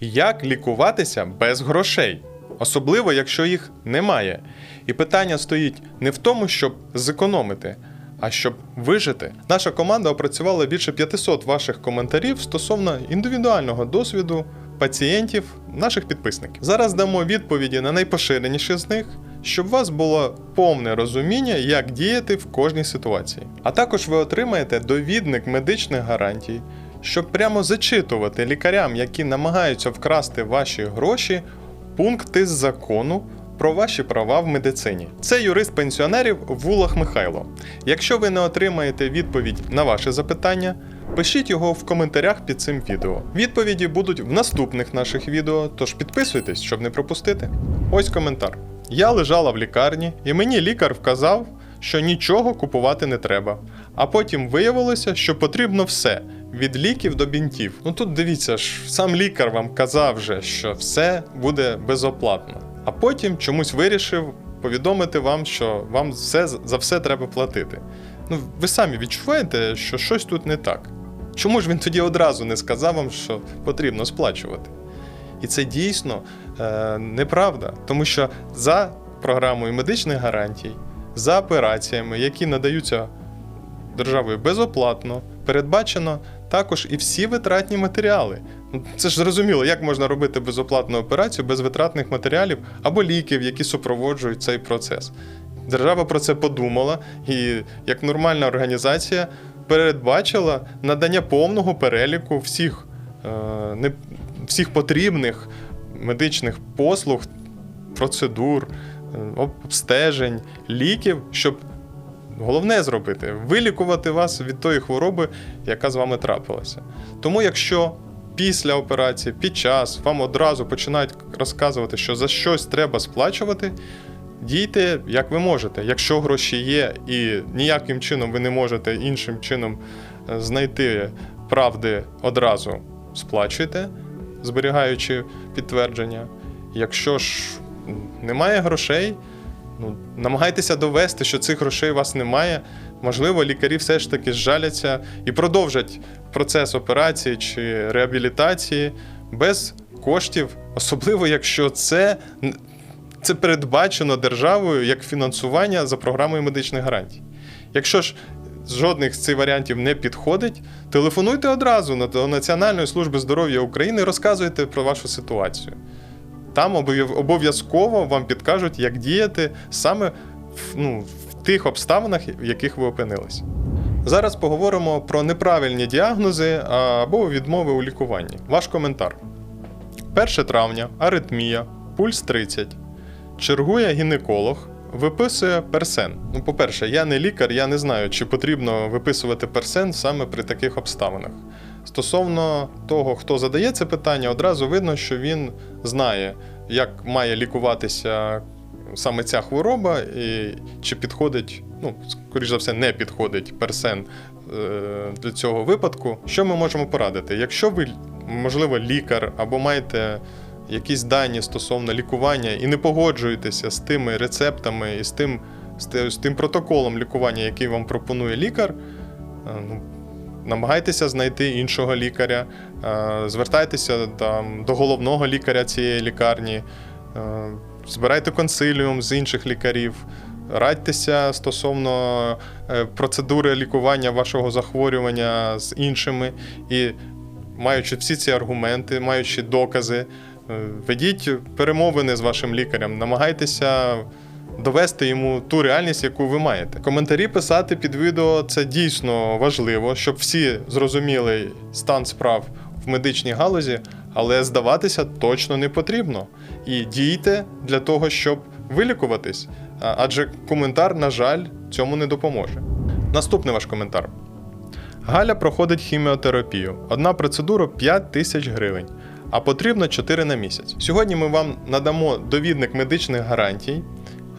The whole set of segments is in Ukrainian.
Як лікуватися без грошей, особливо якщо їх немає. І питання стоїть не в тому, щоб зекономити, а щоб вижити. Наша команда опрацювала більше 500 ваших коментарів стосовно індивідуального досвіду пацієнтів, наших підписників. Зараз дамо відповіді на найпоширеніші з них. Щоб у вас було повне розуміння, як діяти в кожній ситуації. А також ви отримаєте довідник медичних гарантій, щоб прямо зачитувати лікарям, які намагаються вкрасти ваші гроші, пункти з закону про ваші права в медицині. Це юрист пенсіонерів Вулах Михайло. Якщо ви не отримаєте відповідь на ваше запитання, пишіть його в коментарях під цим відео. Відповіді будуть в наступних наших відео, тож підписуйтесь, щоб не пропустити. Ось коментар. Я лежала в лікарні, і мені лікар вказав, що нічого купувати не треба. А потім виявилося, що потрібно все від ліків до бінтів. Ну тут дивіться ж, сам лікар вам казав вже, що все буде безоплатно. А потім чомусь вирішив повідомити вам, що вам все за все треба платити. Ну, ви самі відчуваєте, що щось тут не так. Чому ж він тоді одразу не сказав вам, що потрібно сплачувати? І це дійсно е, неправда, тому що за програмою медичних гарантій, за операціями, які надаються державою безоплатно, передбачено також і всі витратні матеріали. Ну, Це ж зрозуміло, як можна робити безоплатну операцію без витратних матеріалів або ліків, які супроводжують цей процес. Держава про це подумала і, як нормальна організація, передбачила надання повного переліку всіх, е, не, всіх потрібних медичних послуг, процедур, е, обстежень, ліків, щоб головне зробити вилікувати вас від тої хвороби, яка з вами трапилася. Тому, якщо після операції, під час вам одразу починають розказувати, що за щось треба сплачувати, дійте як ви можете. Якщо гроші є і ніяким чином ви не можете іншим чином е, знайти правди одразу, сплачуйте, зберігаючи підтвердження. Якщо ж немає грошей, ну, намагайтеся довести, що цих грошей у вас немає. Можливо, лікарі все ж таки зжаляться і продовжать процес операції чи реабілітації без коштів, особливо якщо це, це передбачено державою як фінансування за програмою медичних гарантій. Якщо ж жодних з цих варіантів не підходить, телефонуйте одразу до Національної служби здоров'я України і розказуйте про вашу ситуацію. Там обов'яз- обов'язково вам підкажуть, як діяти саме в, ну, в тих обставинах, в яких ви опинились. Зараз поговоримо про неправильні діагнози або відмови у лікуванні. Ваш коментар. 1 травня, аритмія, пульс 30. Чергує гінеколог, виписує персен. Ну, по-перше, я не лікар, я не знаю, чи потрібно виписувати персен саме при таких обставинах. Стосовно того, хто задає це питання, одразу видно, що він знає, як має лікуватися саме ця хвороба, і чи підходить, ну, скоріш за все, не підходить персен е, для цього випадку. Що ми можемо порадити? Якщо ви, можливо, лікар або маєте якісь дані стосовно лікування і не погоджуєтеся з тими рецептами і з тим, з тим протоколом лікування, який вам пропонує лікар, е, ну, намагайтеся знайти іншого лікаря, е, звертайтеся там, до головного лікаря цієї лікарні, е, збирайте консиліум з інших лікарів, радьтеся стосовно е, процедури лікування вашого захворювання з іншими. І маючи всі ці аргументи, маючи докази, ведіть перемовини з вашим лікарем, намагайтеся довести йому ту реальність, яку ви маєте. Коментарі писати під відео це дійсно важливо, щоб всі зрозуміли стан справ в медичній галузі, але здаватися точно не потрібно. І дійте для того, щоб вилікуватись. Адже коментар, на жаль, цьому не допоможе. Наступний ваш коментар. Галя проходить хіміотерапію. Одна процедура 5 тисяч гривень, а потрібно 4 на місяць. Сьогодні ми вам надамо довідник медичних гарантій.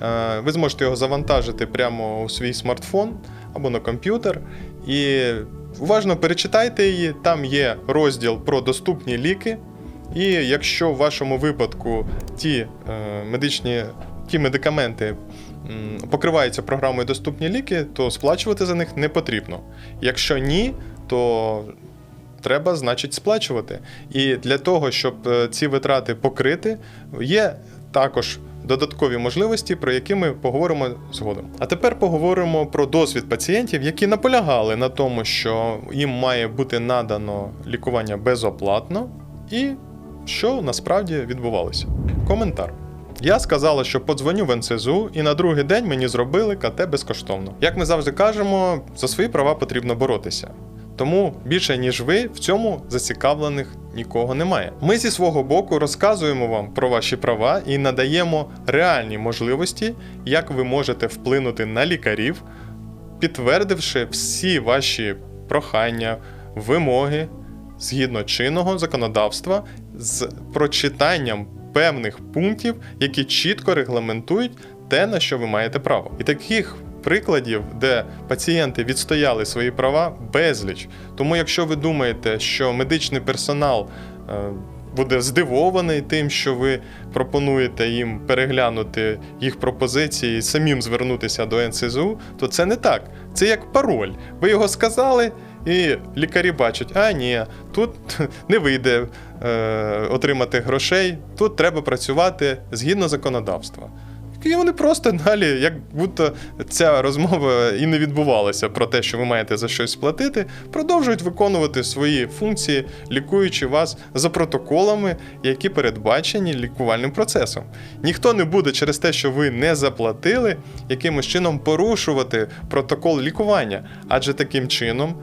Е, Ви зможете його завантажити прямо у свій смартфон або на комп'ютер. І уважно перечитайте її. Там є розділ про доступні ліки. І якщо в вашому випадку ті е, медичні ті медикаменти покриваються програмою доступні ліки, то сплачувати за них не потрібно. Якщо ні, то треба, значить, сплачувати. І для того, щоб е, ці витрати покрити, є також додаткові можливості, про які ми поговоримо згодом. А тепер поговоримо про досвід пацієнтів, які наполягали на тому, що їм має бути надано лікування безоплатно, і що насправді відбувалося. Коментар. Я сказала, що подзвоню в НСЗУ, і на другий день мені зробили КТ безкоштовно. Як ми завжди кажемо, за свої права потрібно боротися. Тому більше ніж ви в цьому зацікавлених нікого немає. Ми зі свого боку розказуємо вам про ваші права і надаємо реальні можливості, як ви можете вплинути на лікарів, підтвердивши всі ваші прохання, вимоги згідно чинного законодавства з прочитанням певних пунктів, які чітко регламентують те, на що ви маєте право. І таких прикладів, де пацієнти відстояли свої права, безліч. Тому, якщо ви думаєте, що медичний персонал е, буде здивований тим, що ви пропонуєте їм переглянути їх пропозиції і самим звернутися до НСЗУ, то це не так. Це як пароль. Ви його сказали, і лікарі бачать, а ні, тут не вийде е, отримати грошей, тут треба працювати згідно законодавства. І вони просто далі, як будто ця розмова і не відбувалася про те, що ви маєте за щось сплатити, продовжують виконувати свої функції, лікуючи вас за протоколами, які передбачені лікувальним процесом. Ніхто не буде через те, що ви не заплатили, якимось чином порушувати протокол лікування, адже таким чином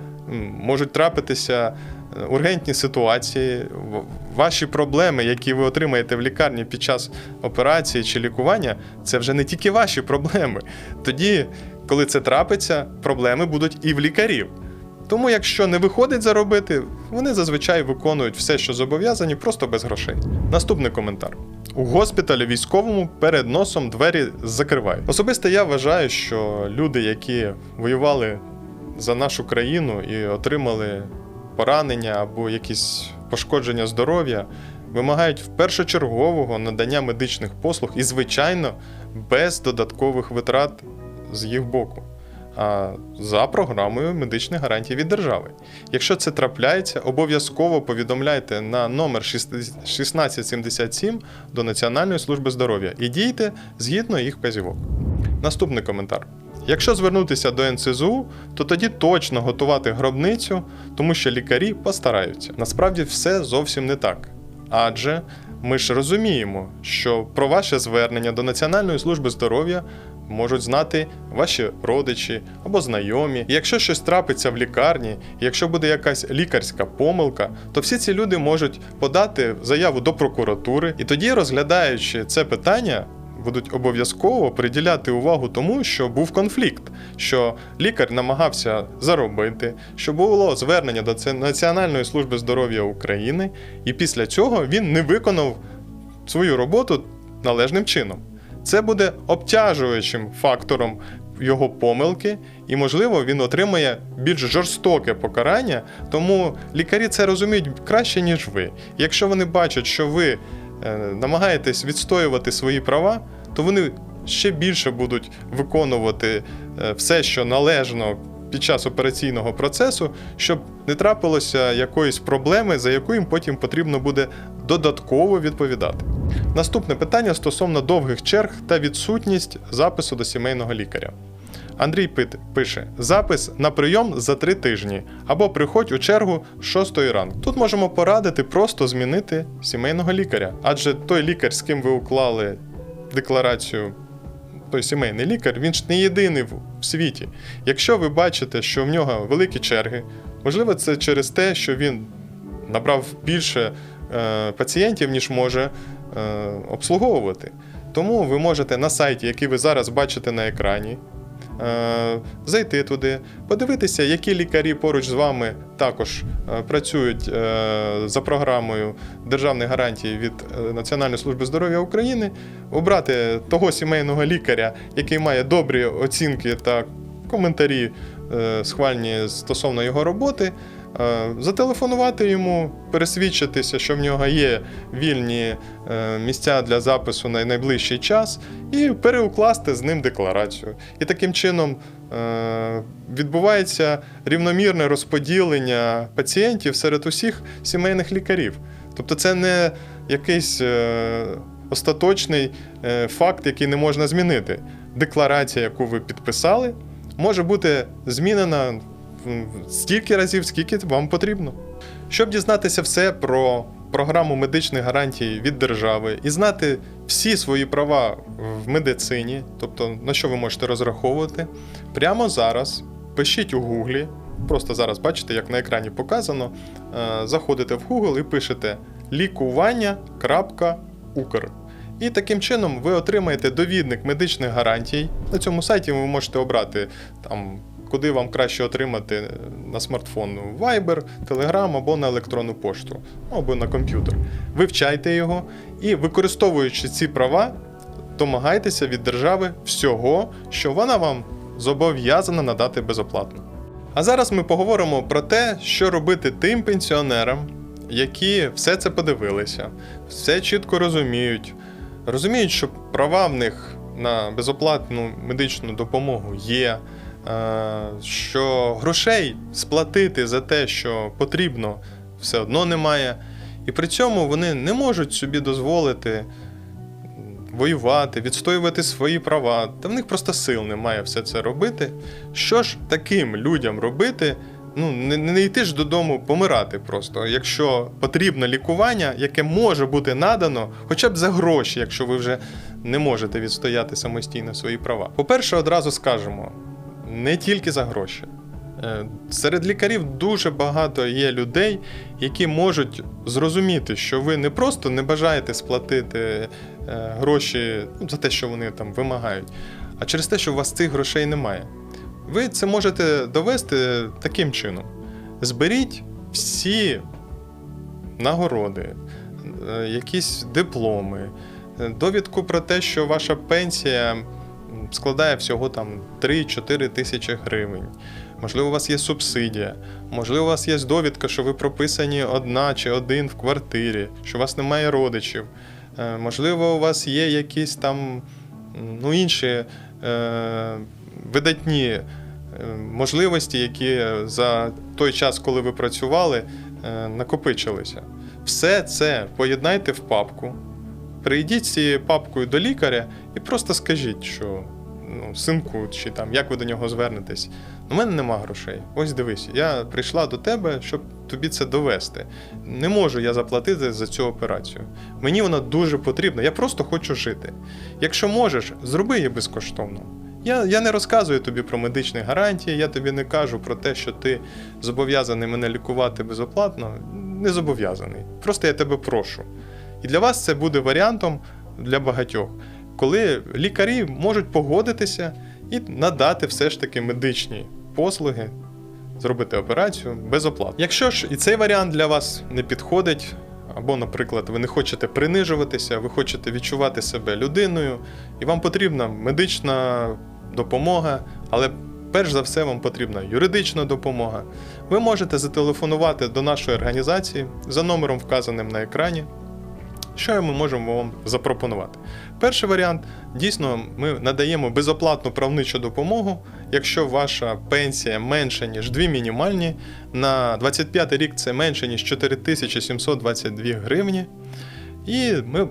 можуть трапитися ургентні ситуації, ваші проблеми, які ви отримаєте в лікарні під час операції чи лікування, це вже не тільки ваші проблеми. Тоді, коли це трапиться, проблеми будуть і в лікарів. Тому, якщо не виходить заробити, вони зазвичай виконують все, що зобов'язані, просто без грошей. Наступний коментар. У госпіталі військовому перед носом двері закривають. Особисто я вважаю, що люди, які воювали за нашу країну і отримали поранення або якісь пошкодження здоров'я, вимагають першочергового надання медичних послуг і, звичайно, без додаткових витрат з їх боку. А за програмою медичних гарантій від держави. Якщо це трапляється, обов'язково повідомляйте на номер 1677 до Національної служби здоров'я і дійте згідно їх вказівок. Наступний коментар. Якщо звернутися до НСЗУ, то тоді точно готувати гробницю, тому що лікарі постараються. Насправді все зовсім не так. Адже ми ж розуміємо, що про ваше звернення до Національної служби здоров'я можуть знати ваші родичі або знайомі. І якщо щось трапиться в лікарні, якщо буде якась лікарська помилка, то всі ці люди можуть подати заяву до прокуратури, і тоді, розглядаючи це питання, будуть обов'язково приділяти увагу тому, що був конфлікт, що лікар намагався заробити, що було звернення до Національної служби здоров'я України, і після цього він не виконав свою роботу належним чином. Це буде обтяжуючим фактором його помилки, і, можливо, він отримає більш жорстоке покарання, тому лікарі це розуміють краще, ніж ви. Якщо вони бачать, що ви е, намагаєтесь відстоювати свої права, то вони ще більше будуть виконувати е, все, що належно під час операційного процесу, щоб не трапилося якоїсь проблеми, за яку їм потім потрібно буде додатково відповідати. Наступне питання стосовно довгих черг та відсутність запису до сімейного лікаря. Андрій Пит- пише: запис на прийом за три тижні або приходь у чергу з 6 ранку. Тут можемо порадити просто змінити сімейного лікаря, адже той лікар, з ким ви уклали декларацію, той сімейний лікар, він ж не єдиний в світі. Якщо ви бачите, що в нього великі черги, можливо, це через те, що він набрав більше е, пацієнтів, ніж може е, обслуговувати. Тому ви можете на сайті, який ви зараз бачите на екрані, зайти туди, подивитися, які лікарі поруч з вами також е, працюють е, за програмою державних гарантій від е, Національної служби здоров'я України, обрати того сімейного лікаря, який має добрі оцінки та коментарі е, схвальні стосовно його роботи. Е, зателефонувати йому, пересвідчитися, що в нього є вільні е, місця для запису на найближчий час, і переукласти з ним декларацію. І таким чином е, відбувається рівномірне розподілення пацієнтів серед усіх сімейних лікарів. Тобто, це не якийсь остаточний факт, який не можна змінити. Декларація, яку ви підписали, може бути змінена стільки разів, скільки вам потрібно. Щоб дізнатися все про програму медичних гарантій від держави і знати всі свої права в медицині, тобто на що ви можете розраховувати, прямо зараз пишіть у Гуглі. Просто зараз бачите, як на екрані показано. е, Заходите в Google і пишете лікування.укр. І таким чином ви отримаєте довідник медичних гарантій. На цьому сайті ви можете обрати там. Куди вам краще отримати на смартфон Viber, Telegram або на електронну пошту, або на комп'ютер. Вивчайте його і, використовуючи ці права, домагайтеся від держави всього, що вона вам зобов'язана надати безоплатно. А зараз ми поговоримо про те, що робити тим пенсіонерам, які все це подивилися, все чітко розуміють, розуміють, що права в них на безоплатну медичну допомогу є, що грошей сплатити за те, що потрібно, все одно немає. І при цьому вони не можуть собі дозволити воювати, відстоювати свої права. Та в них просто сил немає все це робити. Що ж таким людям робити? Ну, не, не йти ж додому помирати просто, якщо потрібно лікування, яке може бути надано, хоча б за гроші, якщо ви вже не можете відстояти самостійно свої права. По-перше, одразу скажемо: не тільки за гроші. Е, Серед лікарів дуже багато є людей, які можуть зрозуміти, що ви не просто не бажаєте сплатити е, гроші ну, за те, що вони там вимагають, а через те, що у вас цих грошей немає. Ви це можете довести таким чином: зберіть всі нагороди, е, якісь дипломи, довідку про те, що ваша пенсія складає всього там 3-4 тисячі гривень. Можливо, у вас є субсидія, можливо, у вас є довідка, що ви прописані одна чи один в квартирі, що у вас немає родичів. Е, Можливо, у вас є якісь там ну, інші е, видатні е, можливості, які за той час, коли ви працювали, е, накопичилися. Все це поєднайте в папку. Прийдіть з цією папкою до лікаря і просто скажіть, що ну, синку, чи там як ви до нього звернетесь. У мене нема грошей. Ось дивись, я прийшла до тебе, щоб тобі це довести. Не можу я заплатити за цю операцію. Мені вона дуже потрібна, я просто хочу жити. Якщо можеш, зроби її безкоштовно. Я, я не розказую тобі про медичні гарантії, я тобі не кажу про те, що ти зобов'язаний мене лікувати безоплатно. Не зобов'язаний. Просто я тебе прошу. І для вас це буде варіантом для багатьох, коли лікарі можуть погодитися і надати все ж таки медичні послуги, зробити операцію безоплатно. Якщо ж і цей варіант для вас не підходить, або, наприклад, ви не хочете принижуватися, ви хочете відчувати себе людиною, і вам потрібна медична допомога, але перш за все вам потрібна юридична допомога. Ви можете зателефонувати до нашої організації за номером, вказаним на екрані. Що ми можемо вам запропонувати? Перший варіант дійсно ми надаємо безоплатну правничу допомогу, якщо ваша пенсія менша, ніж дві мінімальні. На 25 рік це менше, ніж 4722 гривні. І ми,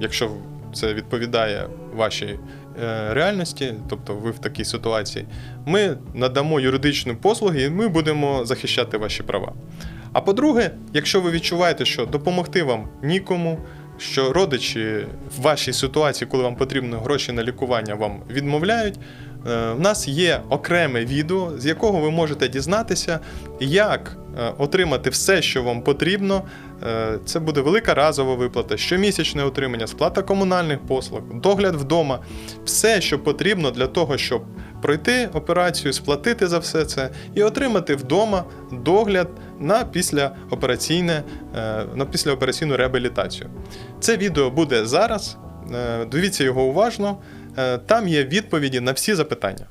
якщо це відповідає вашій е, реальності, тобто ви в такій ситуації, ми надамо юридичні послуги і ми будемо захищати ваші права. А по-друге, якщо ви відчуваєте, що допомогти вам нікому, що родичі в вашій ситуації, коли вам потрібно гроші на лікування, вам відмовляють. Е, В нас є окреме відео, з якого ви можете дізнатися, як е, отримати все, що вам потрібно. Е, Це буде велика разова виплата, щомісячне отримання, сплата комунальних послуг, догляд вдома, все, що потрібно для того, щоб пройти операцію, сплатити за все це і отримати вдома догляд на післяопераційне, на післяопераційну реабілітацію. Це відео буде зараз. Дивіться його уважно. Е, Там є відповіді на всі запитання.